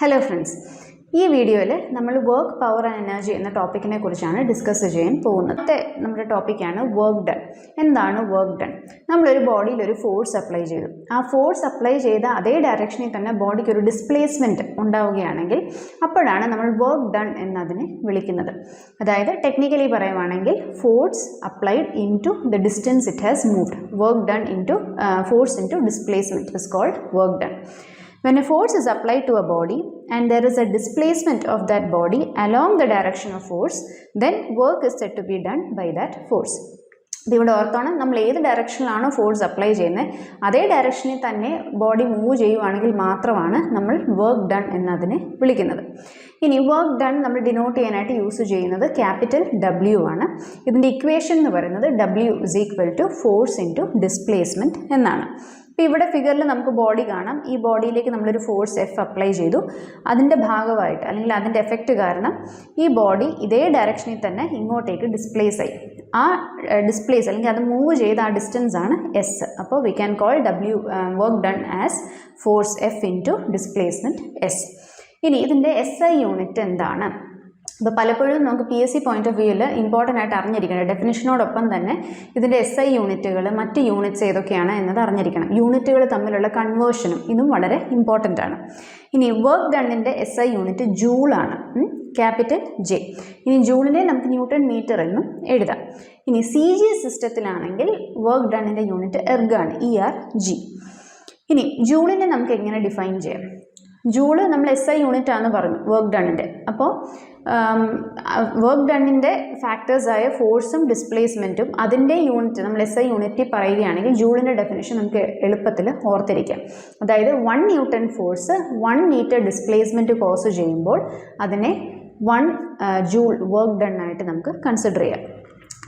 Hello friends ഈ വീഡിയോയിൽ നമ്മൾ വർക്ക് പവർ ആൻഡ് എനർജി എന്ന ടോപ്പിക്കിനെ കുറിച്ചാണ് ഡിസ്കസ് ചെയ്യാൻ പോകുന്നത്. നമ്മുടെ ടോപ്പിക്കാണ് വർക്ക് ഡൺ എന്താണ് വർക്ക് ഡൺ നമ്മളൊരു ബോഡിയിൽ ഒരു ഫോഴ്സ് അപ്ലൈ ചെയ്തു. ആ ഫോഴ്സ് അപ്ലൈ ചെയ്ത അതേ ഡയറക്ഷനിൽ തന്നെ ബോഡിക്ക് ഒരു ഡിസ്പ്ലേസ്മെന്റ് ഉണ്ടാവുകയാണെങ്കിൽ അപ്പോഴാണ് നമ്മൾ വർക്ക് ഡൺ എന്നതിനെ വിളിക്കുന്നത്. അതായത് ടെക്നിക്കലി പറയുവാണെങ്കിൽ force applied into the distance it has moved work done into force into displacement is called work done When a force is applied to a body and there is a displacement of that body along the direction of force, then work is said to be done by that force. ഇവിടെ ഓർത്തോണം നമ്മൾ ഏത് ഡയറക്ഷനിലാണോ force apply ചെയ്യുന്നത് അതേ ഡയറക്ഷനിൽ തന്നെ body move ചെയ്യുവാണെങ്കിൽ മാത്രമാണ് നമ്മൾ വർക്ക് ഡൺ എന്നതിനെ വിളിക്കുന്നത്. ഇനി വർക്ക് ഡൺ നമ്മൾ ഡിനോട്ട് ചെയ്യാനായിട്ട് യൂസ് ചെയ്യുന്നത് ക്യാപിറ്റൽ ഡബ്ല്യു ആണ്. ഇതിന്റെ ഇക്വേഷൻ എന്ന് പറയുന്നത് W is equal to force in displacement എന്നാണ്. അപ്പോൾ ഇവിടെ ഫിഗറിൽ നമുക്ക് ബോഡി കാണാം. ഈ ബോഡിയിലേക്ക് നമ്മളൊരു ഫോഴ്സ് എഫ് അപ്ലൈ ചെയ്തു. അതിന്റെ ഭാഗമായിട്ട് അല്ലെങ്കിൽ അതിന്റെ എഫക്റ്റ് കാരണം ഈ ബോഡി ഇതേ ഡയറക്ഷനിൽ തന്നെ ഇങ്ങോട്ടേക്ക് ഡിസ്പ്ലേസ് ആയി. ആ ഡിസ്പ്ലേസ് അല്ലെങ്കിൽ അത് മൂവ് ചെയ്ത ആ ഡിസ്റ്റൻസ് ആണ് എസ് അപ്പോൾ we can call W work done as force F into displacement S ഇനി ഇതിന്റെ എസ് ഐ യൂണിറ്റ് എന്താണ്? ഇപ്പോൾ പലപ്പോഴും നമുക്ക് P S C point of വ്യൂവിൽ ഇമ്പോർട്ടന്റ് ആയിട്ട് അറിഞ്ഞിരിക്കണം. ഡെഫിനിഷനോടൊപ്പം തന്നെ ഇതിന്റെ എസ് ഐ യൂണിറ്റുകൾ മറ്റ് യൂണിറ്റ്സ് ഏതൊക്കെയാണ് എന്നത് അറിഞ്ഞിരിക്കണം. യൂണിറ്റുകൾ തമ്മിലുള്ള കൺവേർഷനും ഇതും വളരെ ഇമ്പോർട്ടന്റ് ആണ്. ഇനി വർക്ക് ഡണ്ണിന്റെ എസ് ഐ യൂണിറ്റ് ജൂളാണ് ക്യാപിറ്റൽ ജെ ഇനി ജൂളിനെ നമുക്ക് ന്യൂട്ടൺ മീറ്റർ എന്നും എഴുതാം. ഇനി സി ജി സിസ്റ്റത്തിലാണെങ്കിൽ വർക്ക് ഡണ്ണിന്റെ യൂണിറ്റ് എർഗാണ് ഇ ആർ ജി ഇനി ജൂളിനെ നമുക്ക് എങ്ങനെ ഡിഫൈൻ ചെയ്യാം? ജൂൾ നമ്മൾ എസ് ഐ യൂണിറ്റ് ആണെന്ന് പറഞ്ഞു വർക്ക് ഡണ്ണിന്റെ അപ്പോൾ വർക്ക് ഡണ്ണിന്റെ ഫാക്ടേഴ്സായ ഫോഴ്സും ഡിസ്പ്ലേസ്മെന്റും അതിന്റെ യൂണിറ്റ് നമ്മൾ എസ് ഐ യൂണിറ്റ് പറയുകയാണെങ്കിൽ ജൂളിന്റെ ഡെഫിനേഷൻ നമുക്ക് എളുപ്പത്തിൽ ഓർത്തിരിക്കാം. അതായത് one newton force one metre displacement cause ചെയ്യുമ്പോൾ അതിനെ വൺ ജൂൾ വർക്ക് ഡണ്ണായിട്ട് നമുക്ക് കൺസിഡർ ചെയ്യാം.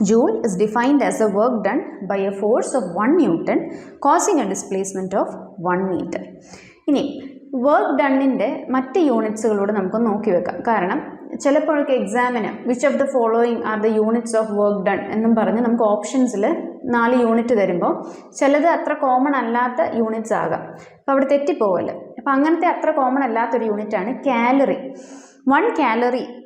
Joule is defined as a work done by a force of 1 Newton causing a displacement of 1 metre ഇനി വർക്ക് ഡണ്ണിന്റെ മറ്റ് യൂണിറ്റ്സുകളോട് നമുക്ക് നോക്കി വെക്കാം. കാരണം ചിലപ്പോഴൊക്കെ എക്സാമിന് which of the following are the units of work done എന്നും പറഞ്ഞ് നമുക്ക് ഓപ്ഷൻസിൽ നാല് യൂണിറ്റ് തരുമ്പോൾ ചിലത് അത്ര കോമൺ അല്ലാത്ത യൂണിറ്റ്സ് ആകാം. അപ്പോൾ അവിടെ തെറ്റിപ്പോവല്ലോ? അപ്പോൾ അങ്ങനത്തെ അത്ര കോമൺ അല്ലാത്തൊരു യൂണിറ്റാണ് calorie one calorie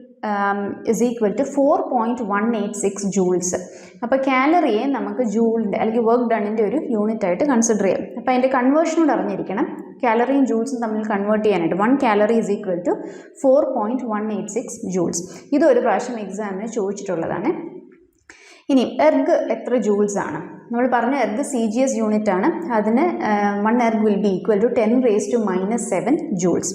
is equal to four point one eight six joules അപ്പോൾ കാലറിയെ നമുക്ക് ജൂളിന്റെ അല്ലെങ്കിൽ വർക്ക് ഡണ്ണിന്റെ ഒരു യൂണിറ്റ് ആയിട്ട് കൺസിഡർ ചെയ്യാം. അപ്പോൾ അതിന്റെ കൺവേർഷനോട് അറിഞ്ഞിരിക്കണം. കാലറിയും ജൂൾസും തമ്മിൽ കൺവേർട്ട് ചെയ്യാനായിട്ട് one calorie is equal to four point one eight six joules ഇതൊരു പ്രാവശ്യം എക്സാമിന് ചോദിച്ചിട്ടുള്ളതാണ്. ഇനി എർഗ് എത്ര ജൂൾസ് ആണ്? നമ്മൾ പറഞ്ഞ erg C G S unit ആണ്. അതിന് one erg will be equal to ten raise to minus seven joules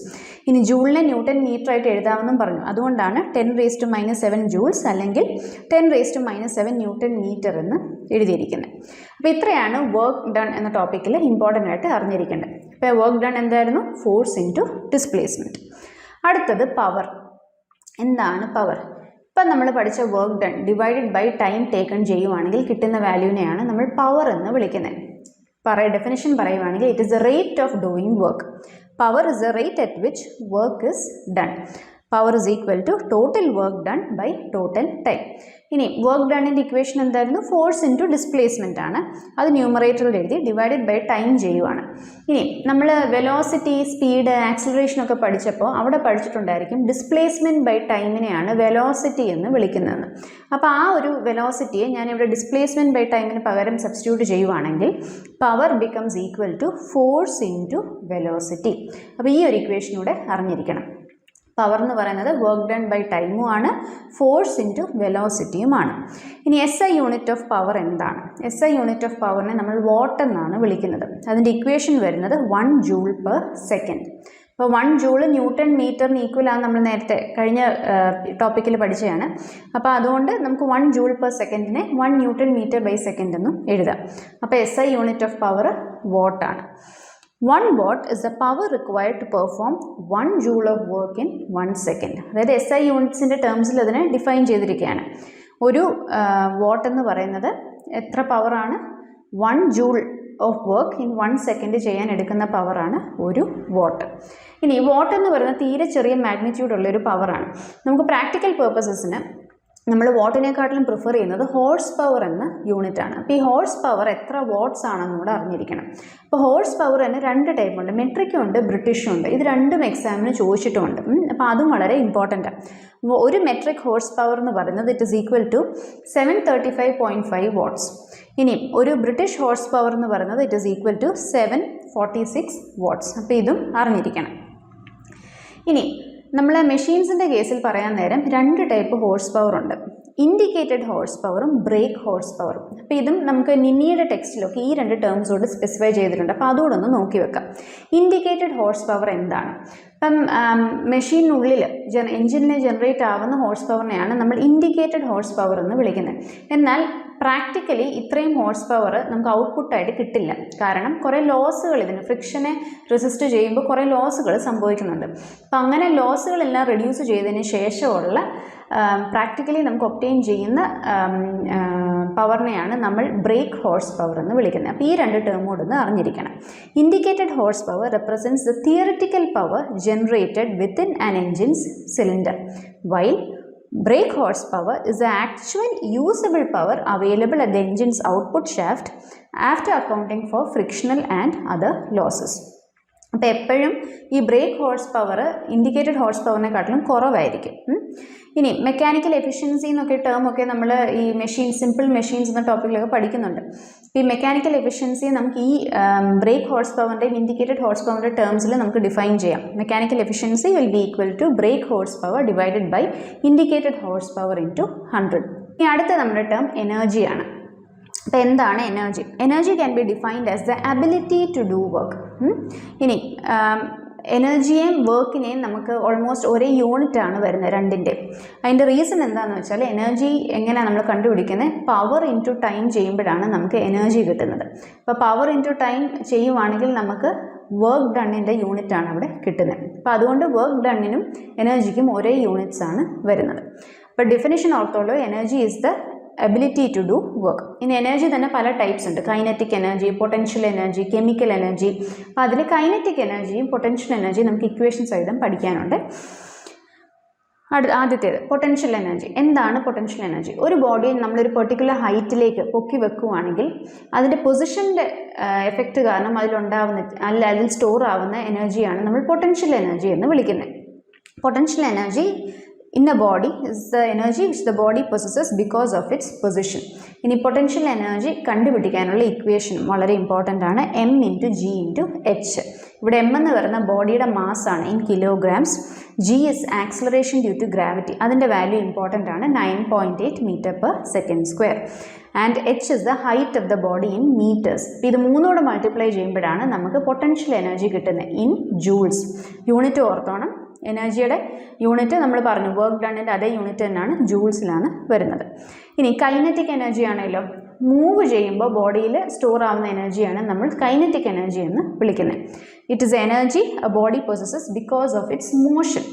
ഇനി ജൂളിനെ ന്യൂട്ടൺ മീറ്റർ ആയിട്ട് എഴുതാമെന്നും പറഞ്ഞു. അതുകൊണ്ടാണ് ten raise to minus seven joules അല്ലെങ്കിൽ ten raise to minus seven newton metre എന്ന് എഴുതിയിരിക്കുന്നത്. അപ്പോൾ ഇത്രയാണ് വർക്ക് ഡൺ എന്ന ടോപ്പിക്കിൽ ഇമ്പോർട്ടന്റ് ആയിട്ട് അറിഞ്ഞിരിക്കേണ്ടത്. അപ്പോൾ വർക്ക് ഡൺ എന്തായിരുന്നു? ഫോഴ്സ് ഇൻ ടു ഡിസ്പ്ലേസ്മെന്റ് അടുത്തത് പവർ എന്താണ് പവർ ഇപ്പം നമ്മൾ പഠിച്ച work done divided by time taken ചെയ്യുവാണെങ്കിൽ കിട്ടുന്ന വാല്യൂവിനെയാണ് നമ്മൾ പവർ എന്ന് വിളിക്കുന്നത്. പറയ ഡെഫിനിഷൻ പറയുവാണെങ്കിൽ it is a rate of doing work power is a rate at which work is done power is equal to total work done by total time ഇനി work ഡണ്ണിന്റെ equation എന്തായിരുന്നു? ഫോഴ്സ് ഇന്റു ഡിസ്പ്ലേസ്മെന്റ് ആണ്. അത് ന്യൂമറേറ്ററിൽ എഴുതി divided by time ചെയ്യുവാണ്. ഇനി നമ്മൾ വെലോസിറ്റി സ്പീഡ് ആക്സിലറേഷൻ ഒക്കെ പഠിച്ചപ്പോൾ അവിടെ പഠിച്ചിട്ടുണ്ടായിരിക്കും ഡിസ്പ്ലേസ്മെന്റ് ബൈ ടൈമിനെയാണ് വെലോസിറ്റി എന്ന് വിളിക്കുന്നതെന്ന് അപ്പോൾ ആ ഒരു വെലോസിറ്റിയെ ഞാനിവിടെ ഡിസ്പ്ലേസ്മെന്റ് ബൈ ടൈമിന് പകരം സബ്സ്റ്റിറ്റ്യൂട്ട് ചെയ്യുവാണെങ്കിൽ power becomes equal to force into velocity അപ്പോൾ ഈ ഒരു ഇക്വേഷനൂടെ അറിഞ്ഞിരിക്കണം. പവർ എന്ന് പറയുന്നത് വർക്ക് ഡൺ ബൈ ടൈമും ആണ് ഫോഴ്സ് ഇന്റു വെലോസിറ്റിയുമാണ് ഇനി S I unit of power എന്താണ്? എസ് ഐ യൂണിറ്റ് ഓഫ് പവറിനെ നമ്മൾ വാട്ട് എന്നാണ് വിളിക്കുന്നത്. അതിന്റെ ഇക്വേഷൻ വരുന്നത് വൺ ജൂൾ പെർ സെക്കൻഡ് അപ്പോൾ വൺ ജൂൾ ന്യൂട്ടൺ മീറ്ററിന് ഈക്വൽ ആണ് നമ്മൾ നേരത്തെ കഴിഞ്ഞ ടോപ്പിക്കിൽ പഠിച്ചതാണ്. അപ്പോൾ അതുകൊണ്ട് നമുക്ക് one joule per സെക്കൻഡിനെ one newton metre by second എന്നും എഴുതാം. അപ്പോൾ S I unit of power വാട്ടാണ് one watt is the power required to perform one joule of work in one second അതായത് എസ് ഐ യൂണിറ്റ്സിന്റെ ടേംസിൽ അതിനെ ഡിഫൈൻ ചെയ്തിരിക്കുകയാണ്. ഒരു watt എന്ന് പറയുന്നത് എത്ര പവറാണ് one joule of work in one second ചെയ്യാൻ എടുക്കുന്ന പവറാണ് ഒരു വാട്ട് ഇനി വാട്ട് എന്ന് പറയുന്നത് തീരെ ചെറിയ മാഗ്നിറ്റ്യൂഡ് ഉള്ള ഒരു പവറാണ് നമുക്ക് പ്രാക്ടിക്കൽ പേർപ്പസസിന് നമ്മൾ വാട്ടിനെക്കാട്ടിലും പ്രിഫർ ചെയ്യുന്നത് ഹോഴ്സ് പവർ എന്ന യൂണിറ്റ് ആണ്. അപ്പോൾ ഈ ഹോഴ്സ് പവർ എത്ര വാട്ട്സ് ആണെന്ന് കൂടെ അറിഞ്ഞിരിക്കണം. അപ്പോൾ ഹോഴ്സ് പവർ തന്നെ രണ്ട് ടൈപ്പ് ഉണ്ട്. മെട്രിക്കും ഉണ്ട് ബ്രിട്ടീഷും ഉണ്ട്. ഇത് രണ്ടും എക്സാമിന് ചോദിച്ചിട്ടുമുണ്ട്. അപ്പോൾ അതും വളരെ ഇമ്പോർട്ടന്റ് ആണ്. ഒരു മെട്രിക് ഹോഴ്സ് പവർ എന്ന് പറയുന്നത് it is equal to seven thirty five point five watts ഇനി ഒരു ബ്രിട്ടീഷ് ഹോഴ്സ് പവർ എന്ന് പറയുന്നത് it is equal to seven forty six watts അപ്പോൾ ഇതും അറിഞ്ഞിരിക്കണം. ഇനി നമ്മൾ മെഷീൻസിന്റെ കേസിൽ പറയാൻ നേരം രണ്ട് ടൈപ്പ് ഹോഴ്സ് പവർ ഉണ്ട്. ഇൻഡിക്കേറ്റഡ് ഹോഴ്സ് പവറും ബ്രേക്ക് ഹോഴ്സ് പവറും അപ്പോൾ ഇതും നമുക്ക് നിന്നിയുടെ ടെക്സ്റ്റിലൊക്കെ ഈ രണ്ട് ടേംസോട് സ്പെസിഫൈ ചെയ്തിട്ടുണ്ട്. അപ്പോൾ അതോടൊന്ന് നോക്കി വെക്കാം. ഇൻഡിക്കേറ്റഡ് ഹോഴ്സ് പവർ എന്താണ് ഇപ്പം മെഷീനുള്ളിൽ ജന എഞ്ചിനിൽ ജനറേറ്റ് ആവുന്ന ഹോഴ്സ് പവറിനെയാണ് നമ്മൾ ഇൻഡിക്കേറ്റഡ് ഹോഴ്സ് പവർ എന്ന് വിളിക്കുന്നത്. എന്നാൽ പ്രാക്ടിക്കലി ഇത്രയും ഹോഴ്സ് പവർ നമുക്ക് ഔട്ട്പുട്ടായിട്ട് കിട്ടില്ല. കാരണം കുറേ ലോസുകൾ ഇതിന് ഫ്രിക്ഷനെ റെസിസ്റ്റ് ചെയ്യുമ്പോൾ കുറേ ലോസുകൾ സംഭവിക്കുന്നുണ്ട്. അപ്പം അങ്ങനെ ലോസുകളെല്ലാം റെഡ്യൂസ് ചെയ്തതിന് ശേഷമുള്ള പ്രാക്ടിക്കലി നമുക്ക് ഒപ്റ്റെയിൻ ചെയ്യുന്ന പവറിനെയാണ് നമ്മൾ ബ്രേക്ക് ഹോഴ്സ് പവർ എന്ന് വിളിക്കുന്നത്. അപ്പോൾ ഈ രണ്ട് ടേം കൂടെ ഒന്ന് അറിഞ്ഞിരിക്കണം. Indicated horse power represents the theoretical power generated within an engine's cylinder while Brake horsepower is the actual usable power available at the engine's output shaft after accounting for frictional and other losses അപ്പോൾ എപ്പോഴും ഈ brake horse power indicated horse പവറിനെക്കാട്ടിലും കുറവായിരിക്കും ഇനി mechanical efficiency എന്നൊക്കെ term ഒക്കെ നമ്മൾ ഈ machine simple machines എന്ന ടോപ്പിക്കിലൊക്കെ പഠിക്കുന്നുണ്ട്. ഈ മെക്കാനിക്കൽ എഫിഷ്യൻസി നമുക്ക് ഈ ബ്രേക്ക് ഹോഴ്സ് പവറിന്റെയും ഇൻഡിക്കേറ്റഡ് ഹോഴ്സ് പവറിന്റെ ടേംസിൽ നമുക്ക് ഡിഫൈൻ ചെയ്യാം. Mechanical efficiency will be equal to brake horse power divided by indicated horse power into hundred ഇനി അടുത്ത നമ്മുടെ ടേം എനർജിയാണ് അപ്പോൾ എന്താണ് energy energy can be defined as the ability to do work ഇനി എനർജിയെയും വർക്കിനെയും നമുക്ക് ഓൾമോസ്റ്റ് ഒരേ യൂണിറ്റ് ആണ് വരുന്നത് രണ്ടിന്റെ. അതിന്റെ റീസൺ എന്താണെന്ന് വെച്ചാൽ എനർജി എങ്ങനെയാണ് നമ്മൾ കണ്ടുപിടിക്കുന്നത്? പവർ ഇന്റു ടൈം ചെയ്യുമ്പോഴാണ് നമുക്ക് എനർജി കിട്ടുന്നത്. അപ്പോൾ പവർ ഇന്റു ടൈം ചെയ്യുവാണെങ്കിൽ നമുക്ക് വർക്ക് ഡണ്ണിന്റെ യൂണിറ്റ് ആണ് അവിടെ കിട്ടുന്നത്. അപ്പോൾ അതുകൊണ്ട് വർക്ക് ഡണ്ണിനും എനർജിക്കും ഒരേ യൂണിറ്റ്സ് ആണ് വരുന്നത്. അപ്പോൾ definition ഓർത്തോളൂ energy is the ability to do work ഇനി എനർജി തന്നെ പല ടൈപ്സ് ഉണ്ട്. Kinetic energy potential energy chemical energy അപ്പോൾ അതിൽ കൈനറ്റിക് എനർജിയും പൊട്ടൻഷ്യൽ എനർജിയും നമുക്ക് ഇക്വേഷൻ സഹിതം പഠിക്കാനുണ്ട്. അടു ആദ്യത്തേത് പൊട്ടൻഷ്യൽ എനർജി എന്താണ് പൊട്ടൻഷ്യൽ എനർജി ഒരു ബോഡിയെ നമ്മളൊരു പെർട്ടിക്കുലർ ഹൈറ്റിലേക്ക് പൊക്കി വെക്കുകയാണെങ്കിൽ അതിന്റെ പൊസിഷന്റെ എഫക്റ്റ് കാരണം അതിലുണ്ടാവുന്ന അല്ല അതിൽ സ്റ്റോർ ആവുന്ന എനർജിയാണ് നമ്മൾ പൊട്ടൻഷ്യൽ എനർജി എന്ന് വിളിക്കുന്നത്. Potential energy in the body is the energy which the body possesses because of its position. ഇനി പൊട്ടൻഷ്യൽ എനർജി കണ്ടുപിടിക്കാനുള്ള ഇക്വേഷനും വളരെ ഇമ്പോർട്ടന്റ് ആണ്. M into G into H ഇവിടെ എം എന്ന് പറയുന്ന ബോഡിയുടെ മാസ് ആണ് in kilograms G is acceleration due to gravity അതിന്റെ വാല്യൂ ഇമ്പോർട്ടന്റ് ആണ്. Nine point eight metre per second square and H is the height of the body in metres ഇത് മൂന്നോട് multiply ചെയ്യുമ്പോഴാണ് നമുക്ക് പൊട്ടൻഷ്യൽ എനർജി കിട്ടുന്നത് in joules unit ഓർത്തോണം. എനർജിയുടെ unit നമ്മൾ പറഞ്ഞു. വർക്ക് ഡണ്ണിന്റെ അതേ യൂണിറ്റ് തന്നെയാണ് ജൂൾസിലാണ് വരുന്നത്. ഇനി കൈനറ്റിക് എനർജി ആണെങ്കിലും മൂവ് ചെയ്യുമ്പോൾ ബോഡിയിൽ സ്റ്റോർ ആവുന്ന എനർജിയാണ് നമ്മൾ കൈനറ്റിക് എനർജി എന്ന് വിളിക്കുന്നത് it is energy a body possesses because of its motion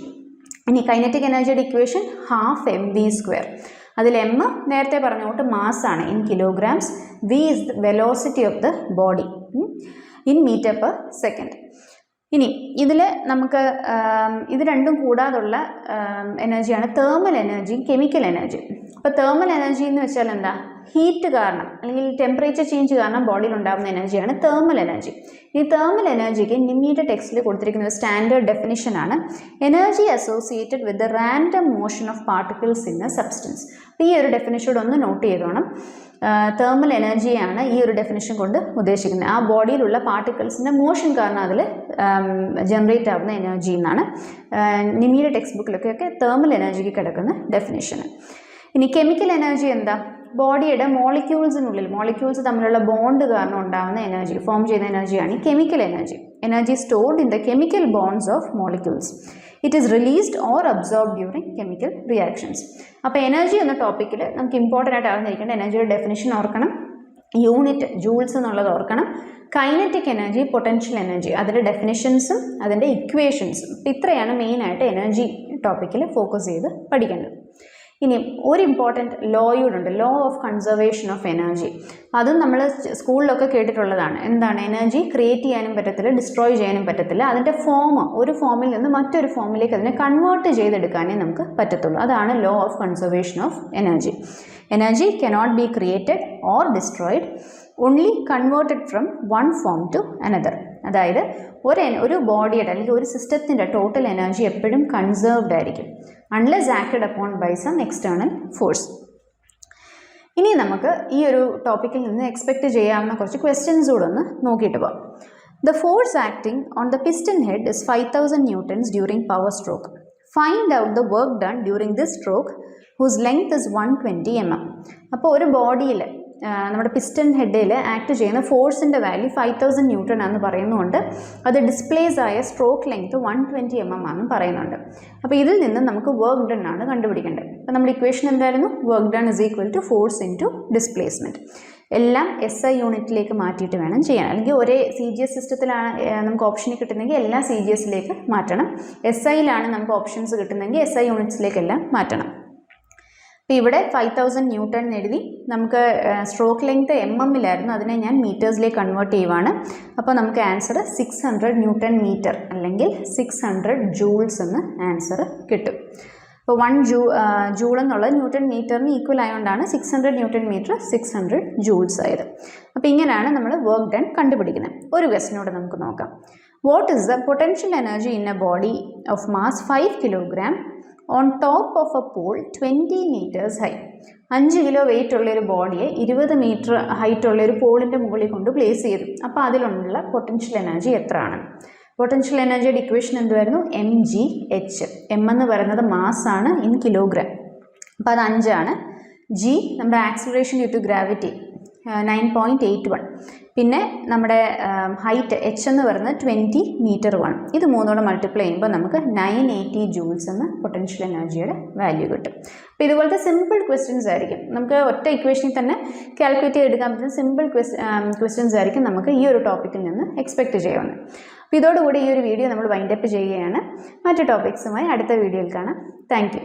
ഇനി കൈനറ്റിക് എനർജിയുടെ equation half M V square അതിൽ എം നേരത്തെ പറഞ്ഞോട്ട് മാസ്സാണ് in kilograms V is the velocity of the body in metre per second ഇനി ഇതിൽ നമുക്ക് ഇത് രണ്ടും കൂടാതുള്ള എനർജിയാണ് തേർമൽ എനർജിയും കെമിക്കൽ എനർജിയും അപ്പോൾ തേർമൽ എനർജി എന്ന് വെച്ചാൽ എന്താ ഹീറ്റ് കാരണം അല്ലെങ്കിൽ ടെമ്പറേച്ചർ ചേഞ്ച് കാരണം ബോഡിയിൽ ഉണ്ടാകുന്ന എനർജിയാണ് തേർമൽ എനർജി ഈ തേർമൽ എനർജിക്ക് നിമ്മിയുടെ ടെക്സ്റ്റിൽ കൊടുത്തിരിക്കുന്ന ഒരു standard ഡെഫിനിഷനാണ് energy associated with the random motion of particles in a substance അപ്പോൾ ഈ ഒരു ഡെഫിനിഷനോട് ഒന്ന് നോട്ട് ചെയ്തോണം തേർമൽ എനർജിയാണ് ഈ ഒരു ഡെഫിനിഷൻ കൊണ്ട് ഉദ്ദേശിക്കുന്നത്. ആ ബോഡിയിലുള്ള പാർട്ടിക്കിൾസിന്റെ മോഷൻ കാരണം അതിൽ ജനറേറ്റ് ആവുന്ന എനർജി എന്നാണ് നിമിയുടെ ടെക്സ്റ്റ് ബുക്കിലൊക്കെ തേർമൽ എനർജിക്ക് കിടക്കുന്ന ഡെഫിനിഷന് ഇനി കെമിക്കൽ എനർജി എന്താ? ബോഡിയുടെ മോളിക്യൂൾസിനുള്ളിൽ മോളിക്യൂൾസ് തമ്മിലുള്ള ബോണ്ട് കാരണം ഉണ്ടാകുന്ന എനർജി ഫോം ചെയ്യുന്ന എനർജിയാണ് ഈ chemical energy. Energy stored in the chemical bonds of molecules. It is released or absorb during chemical reactions അപ്പോൾ എനർജി എന്ന ടോപ്പിക്കിൽ നമുക്ക് ഇമ്പോർട്ടന്റ് ആയിട്ട് അറിഞ്ഞിരിക്കേണ്ട എനർജിയുടെ ഡെഫിനിഷൻ ഓർക്കണം. യൂണിറ്റ് ജൂൾസ് എന്നുള്ളത് ഓർക്കണം. കൈനറ്റിക് എനർജി പൊട്ടൻഷ്യൽ എനർജി അതിന്റെ ഡെഫിനിഷൻസും അതിന്റെ ഇക്വേഷൻസും ഇത്രയാണ് മെയിനായിട്ട് എനർജി ടോപ്പിക്കിൽ ഫോക്കസ് ചെയ്ത് പഠിക്കേണ്ടത്. ഇനി ഒരു ഇമ്പോർട്ടന്റ് ഉണ്ട് law of conservation of energy അതും നമ്മൾ സ്കൂളിലൊക്കെ കേട്ടിട്ടുള്ളതാണ്. എന്താണ്? എനർജി ക്രിയേറ്റ് ചെയ്യാനും പറ്റത്തില്ല ഡിസ്ട്രോയ് ചെയ്യാനും പറ്റത്തില്ല. അതിന്റെ ഫോം ഒരു ഫോമിൽ നിന്ന് മറ്റൊരു ഫോമിലേക്ക് അതിനെ കൺവേർട്ട് ചെയ്തെടുക്കാനേ നമുക്ക് പറ്റത്തുള്ളൂ. അതാണ് law of conservation of energy energy cannot be created or destroyed only converted from one form to another അതായത് ഒരു ഒരു ബോഡിയുടെ അല്ലെങ്കിൽ ഒരു സിസ്റ്റത്തിന്റെ ടോട്ടൽ എനർജി എപ്പോഴും കൺസേർവ്ഡ് ആയിരിക്കും. Unless acted upon by some external force ഇനി നമുക്ക് ഈ ഒരു ടോപ്പിക്കിൽ നിന്ന് എക്സ്പെക്റ്റ് ചെയ്യാവുന്ന കുറച്ച് ക്വസ്റ്റ്യൻസ് കൂടെ ഒന്ന് നോക്കിയിട്ട് പോകാം the force acting on the piston head is five thousand newtons during power stroke find out the work done during this stroke whose length is one twenty M M അപ്പോൾ ഒരു ബോഡിയിൽ നമ്മുടെ പിസ്റ്റൺ ഹെഡിൽ act ചെയ്യുന്ന ഫോഴ്സിന്റെ value five thousand newton ആണെന്ന് പറയുന്നുണ്ട്. അത് ഡിസ്പ്ലേസ് ആയ stroke length one twenty M M ആണെന്ന് പറയുന്നുണ്ട്. അപ്പോൾ ഇതിൽ നിന്ന് നമുക്ക് വർക്ക് ഡൺ ആണ് കണ്ടുപിടിക്കേണ്ടത്. അപ്പോൾ നമ്മുടെ ഇക്വേഷൻ എന്തായിരുന്നു? Work done is equal to force into displacement എല്ലാം എസ് ഐ യൂണിറ്റിലേക്ക് മാറ്റിയിട്ട് വേണം ചെയ്യാൻ. അല്ലെങ്കിൽ ഒരേ സി ജി എസ് സിസ്റ്റത്തിലാണ് നമുക്ക് ഓപ്ഷൻ കിട്ടുന്നെങ്കിൽ എല്ലാം സി ജി എസിലേക്ക് മാറ്റണം. എസ് ഐയിലാണ് നമുക്ക് ഓപ്ഷൻസ് കിട്ടുന്നെങ്കിൽ എസ് ഐ യൂണിറ്റ്സിലേക്കെല്ലാം മാറ്റണം. അപ്പോൾ ഇവിടെ ഫൈവ് തൗസൻഡ് ന്യൂട്ടൺ എഴുതി നമുക്ക് സ്ട്രോക്ക് ലെങ്ത് എം എമ്മിലായിരുന്നു അതിനെ ഞാൻ മീറ്റേഴ്സിലേക്ക് കൺവേർട്ട് ചെയ്യുവാണ്. അപ്പോൾ നമുക്ക് answer six hundred newton metre അല്ലെങ്കിൽ സിക്സ് ഹൺഡ്രഡ് ജൂൾസ് എന്ന് ആൻസർ കിട്ടും. അപ്പോൾ വൺ ജൂ ജൂൾ എന്നുള്ളത് ന്യൂട്ടൺ മീറ്ററിന് ഈക്വൽ ആയതുകൊണ്ടാണ് six hundred newton metre six hundred joules ആയത്. അപ്പോൾ ഇങ്ങനെയാണ് നമ്മൾ വർക്ക് ഡൺ കണ്ടുപിടിക്കുന്നത്. ഒരു ക്വസ്റ്റിനോട് നമുക്ക് നോക്കാം. What is the potential energy in a body of mass five kilogram on top of a pole twenty metres high അഞ്ച് കിലോ വെയിറ്റ് ഉള്ളൊരു ബോഡിയെ ഇരുപത് മീറ്റർ ഹൈറ്റ് ഉള്ളൊരു പോളിന്റെ മുകളിൽ കൊണ്ട് പ്ലേസ് ചെയ്തു. അപ്പോൾ അതിലുള്ള പൊട്ടൻഷ്യൽ എനർജി എത്രയാണ്? പൊട്ടൻഷ്യൽ എനർജിയുടെ ഇക്വേഷൻ എന്തുവായിരുന്നു? എം ജി എച്ച് എം എന്ന് പറയുന്നത് മാസ് ആണ് ഇൻ കിലോഗ്രാം അപ്പോൾ അത് അഞ്ചാണ്. ജി നമ്മുടെ acceleration due to gravity nine point eight one പിന്നെ നമ്മുടെ ഹൈറ്റ് എച്ച് എന്ന് പറയുന്നത് ട്വന്റി മീറ്റർ വൺ ഇത് മൂന്നോടെ മൾട്ടിപ്ലൈ ചെയ്യുമ്പോൾ നമുക്ക് നയൻ എയ്റ്റി ജൂൾസ് എന്ന പൊട്ടൻഷ്യൽ എനർജിയുടെ വാല്യൂ കിട്ടും. അപ്പോൾ ഇതുപോലത്തെ സിമ്പിൾ ക്വസ്റ്റ്യൻസ് ആയിരിക്കും. നമുക്ക് ഒറ്റ ഇക്വേഷനിൽ തന്നെ കാൽക്കുലേറ്റ് ചെയ്തെടുക്കാൻ പറ്റുന്ന സിമ്പിൾ ക്വസ്റ്റ്യൻസ് ആയിരിക്കും നമുക്ക് ഈ ഒരു ടോപ്പിക്കിൽ നിന്ന് എക്സ്പെക്റ്റ് ചെയ്യാവുന്നത്. അപ്പോൾ ഇതോടുകൂടി ഈ ഒരു വീഡിയോ നമ്മൾ വൈൻഡപ്പ് ചെയ്യുകയാണ്. മറ്റു ടോപ്പിക്സുമായി അടുത്ത വീഡിയോയിൽ കാണാം. താങ്ക്